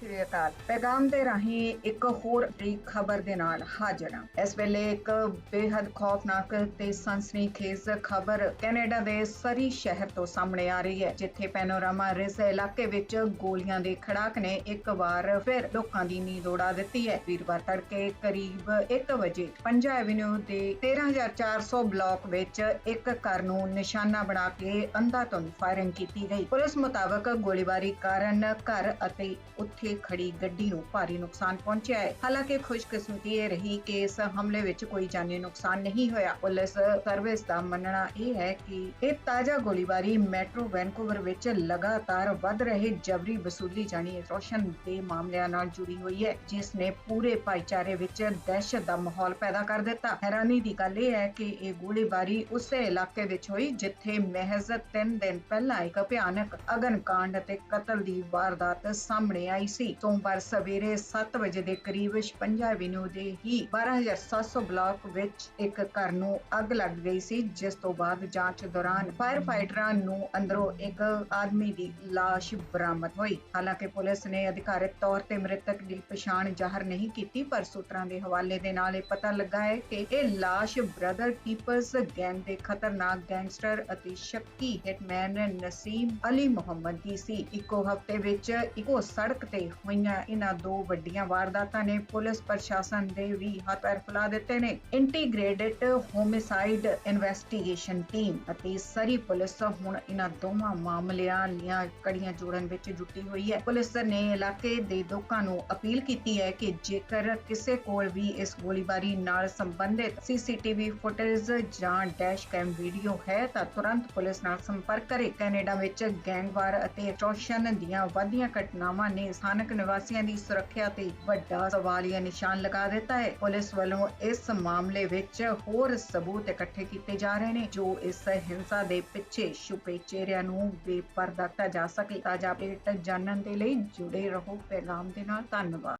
ਸ਼੍ਰੀ ਅਕਾਲ। ਪੈਗਾਮ ਦੇ ਰਾਹੀਂ ਇੱਕ ਹੋਰ ਬਰੀਕ ਖਬਰ ਦੇ ਨਾਲ ਹਾਜ਼ਰ ਹਾਂ। ਇਸ ਵੇਲੇ ਇੱਕ ਬੇहद ਖੌਫਨਾਕ ਤੇ ਸਨਸਨੀਖੇਜ਼ ਖਬਰ ਕੈਨੇਡਾ ਦੇ ਸਰੀ ਸ਼ਹਿਰ ਤੋਂ ਸਾਹਮਣੇ ਆ ਰਹੀ ਹੈ, ਜਿੱਥੇ ਪੈਨੋਰਾਮਾ ਰਿਸ ਇਲਾਕੇ ਵਿੱਚ ਗੋਲੀਆਂ ਦੇ ਖੜਾਕ ਨੇ ਇੱਕ ਵਾਰ ਫਿਰ ਲੋਕਾਂ ਦੀ ਨੀਂਦ ਉਡਾ ਦਿੱਤੀ ਹੈ। ਵੀਰਵਾਰ ਤੜਕੇ ਕਰੀਬ 1 ਵਜੇ ਪੰਜਾ ਐਵਨਿਊ ਦੇ 13400 ਬਲਾਕ ਵਿੱਚ ਇੱਕ ਘਰ ਨੂੰ ਨਿਸ਼ਾਨਾ ਬਣਾ ਕੇ ਅੰਧਾਧੁੰਦ ਫਾਇਰਿੰਗ ਕੀਤੀ ਗਈ। ਪੁਲਿਸ ਮੁਤਾਬਕ ਗੋਲੀਬਾਰੀ ਕਾਰਨ ਘਰ ਅਤੇ ਉੱਥੇ ਖੜੀ ਗੱਡੀ ਨੂੰ ਭਾਰੀ ਨੁਕਸਾਨ ਪਹੁੰਚਿਆ ਹੈ। ਹਾਲਾਂਕਿ ਖੁਸ਼ਕਿਸਮਤੀ ਇਹ ਰਹੀ ਕਿ ਇਸ ਹਮਲੇ ਵਿੱਚ ਕੋਈ ਜਾਨੀ ਨੁਕਸਾਨ ਨਹੀਂ ਹੋਇਆ। ਪੁਲਿਸ ਸਰਵਿਸ ਦਾ ਮੰਨਣਾ ਇਹ ਹੈ ਕਿ ਇਹ ਤਾਜ਼ਾ ਗੋਲੀਬਾਰੀ ਮੈਟਰੋ ਵੈਨਕੂਵਰ ਵਿੱਚ ਲਗਾਤਾਰ ਵੱਧ ਰਹੇ ਜਬਰੀ ਵਸੂਲੀ ਜਾਨੀ ਐਕਸਟੋਰਸ਼ਨ ਦੇ ਮਾਮਲਿਆਂ ਨਾਲ ਜੁੜੀ ਹੋਈ ਹੈ, ਜਿਸ ਨੇ ਪੂਰੇ ਭਾਈਚਾਰੇ ਵਿੱਚ ਦਹਿਸ਼ਤ ਦਾ ਮਾਹੌਲ ਪੈਦਾ ਕਰ ਦਿੱਤਾ। ਹੈਰਾਨੀ ਦੀ ਗੱਲ ਇਹ ਹੈ ਕਿ ਇਹ ਗੋਲੀਬਾਰੀ ਉਸੇ ਇਲਾਕੇ ਵਿੱਚ ਹੋਈ, ਜਿੱਥੇ ਮਹਿਜ਼ 3 ਦਿਨ ਪਹਿਲਾਂ ਇੱਕ ਭਿਆਨਕ ਅਗਨਕਾਂਡ ਅਤੇ ਕਤਲ ਦੀ ਵਾਰਦਾਤ ਸਾਹਮਣੇ ਆਈ ਸੀ। ਸੀ। ਸੋਮਵਾਰ ਸਵੇਰੇ 7 ਵਜੇ ਦੇ ਕਰੀਬ 56 ਐਵਨਿਊ ਦੇ ਹੀ 12700 ਬਲਾਕ ਵਿੱਚ ਇੱਕ ਘਰ ਨੂੰ ਅੱਗ ਲੱਗ ਗਈ ਸੀ, ਜਿਸ ਤੋਂ ਬਾਅਦ ਜਾਂਚ ਦੌਰਾਨ ਫਾਇਰ ਫਾਈਟਰਾਂ ਨੂੰ ਅੰਦਰੋਂ ਇੱਕ ਆਦਮੀ ਦੀ ਲਾਸ਼ ਬਰਾਮਦ ਹੋਈ। ਹਾਲਾਂਕਿ ਪੁਲਿਸ ਨੇ ਅਧਿਕਾਰਤ ਤੌਰ ਤੇ ਮ੍ਰਿਤਕ ਦੀ ਪਛਾਣ ਜ਼ਾਹਰ ਨਹੀਂ ਕੀਤੀ, ਪਰ ਸੂਤਰਾਂ ਦੇ ਹਵਾਲੇ ਦੇ ਨਾਲ ਇਹ ਪਤਾ ਲੱਗਾ ਹੈ ਕਿ ਇਹ ਲਾਸ਼ ਬ੍ਰਦਰ ਕੀਪਰਸ ਗੈਂਗ ਦੇ ਖਤਰਨਾਕ ਗੈਂਗਸਟਰ ਅਤੇ ਸ਼ੱਕੀ ਹਿਟਮੈਨ ਨਸੀਮ ਅਲੀ ਮੁਹੰਮਦ ਦੀ ਸੀ। ਇੱਕੋ ਹਫ਼ਤੇ ਵਿੱਚ ਇੱਕੋ ਸੜਕ ਤੇ ਹੋਈਆਂ ਇਹਨਾਂ ਦੋ ਵੱਡੀਆਂ ਵਾਰਦਾਤਾਂ ਨੇ ਪੁਲਿਸ ਪ੍ਰਸ਼ਾਸਨ ਦੇ ਵੀ ਹੱਥ ਪੈਰ ਫੁਲਾ ਦਿੱਤੇ ਨੇ। ਇੰਟੀਗ੍ਰੇਟਡ ਹੋਮਿਸਾਈਡ ਇਨਵੈਸਟੀਗੇਸ਼ਨ ਟੀਮ ਅਤੇ ਸਰੀ ਪੁਲਿਸ ਹੁਣ ਇਹਨਾਂ ਦੋਵਾਂ ਮਾਮਲਿਆਂ ਦੀਆਂ ਕੜੀਆਂ ਜੋੜਨ ਵਿੱਚ ਜੁਟੀ ਹੋਈ ਹੈ। ਪੁਲਿਸ ਨੇ ਇਲਾਕੇ ਦੇ ਲੋਕਾਂ ਨੂੰ ਅਪੀਲ ਕੀਤੀ ਹੈ ਕਿ ਜੇਕਰ ਕਿਸੇ ਕੋਲ ਵੀ ਇਸ ਗੋਲੀਬਾਰੀ ਨਾਲ ਸੰਬੰਧਿਤ ਸੀਸੀਟੀਵੀ ਫੁਟੇਜ ਜਾਂ ਡੈਸ਼ ਕੈਮ ਵੀਡੀਓ ਹੈ ਤਾਂ ਤੁਰੰਤ ਪੁਲਿਸ ਨਾਲ ਸੰਪਰਕ ਕਰੇ। ਕੈਨੇਡਾ ਵਿੱਚ ਗੈਂਗਵਾਰ ਅਤੇ ਅਟ੍ਰੋਸ਼ਨ ਦੀਆਂ ਵਧੀਆਂ ਘਟਨਾਵਾਂ ਨੇ ਸਥਾਨਕ ਨਿਵਾਸੀਆਂ ਦੀ ਸੁਰੱਖਿਆ ਤੇ ਵੱਡਾ ਸਵਾਲੀਆ ਨਿਸ਼ਾਨ ਲਗਾ ਦਿੱਤਾ ਹੈ। ਪੁਲਿਸ ਵੱਲੋਂ ਇਸ ਮਾਮਲੇ ਵਿੱਚ ਹੋਰ ਸਬੂਤ ਇਕੱਠੇ ਕੀਤੇ ਜਾ ਰਹੇ ਨੇ, ਜੋ ਇਸ ਹਿੰਸਾ ਦੇ ਪਿੱਛੇ ਛੁਪੇ ਚਿਹਰਿਆਂ ਨੂੰ ਬੇਪਰਦਾ ਕੀਤਾ ਜਾ ਸਕੇ। ਤਾਜ਼ਾ ਅਪਡੇਟ ਜਾਣਨ ਦੇ ਲਈ ਜੁੜੇ ਰਹੋ। ਪੈਗਾਮ ਦੇ ਨਾਲ ਧੰਨਵਾਦ।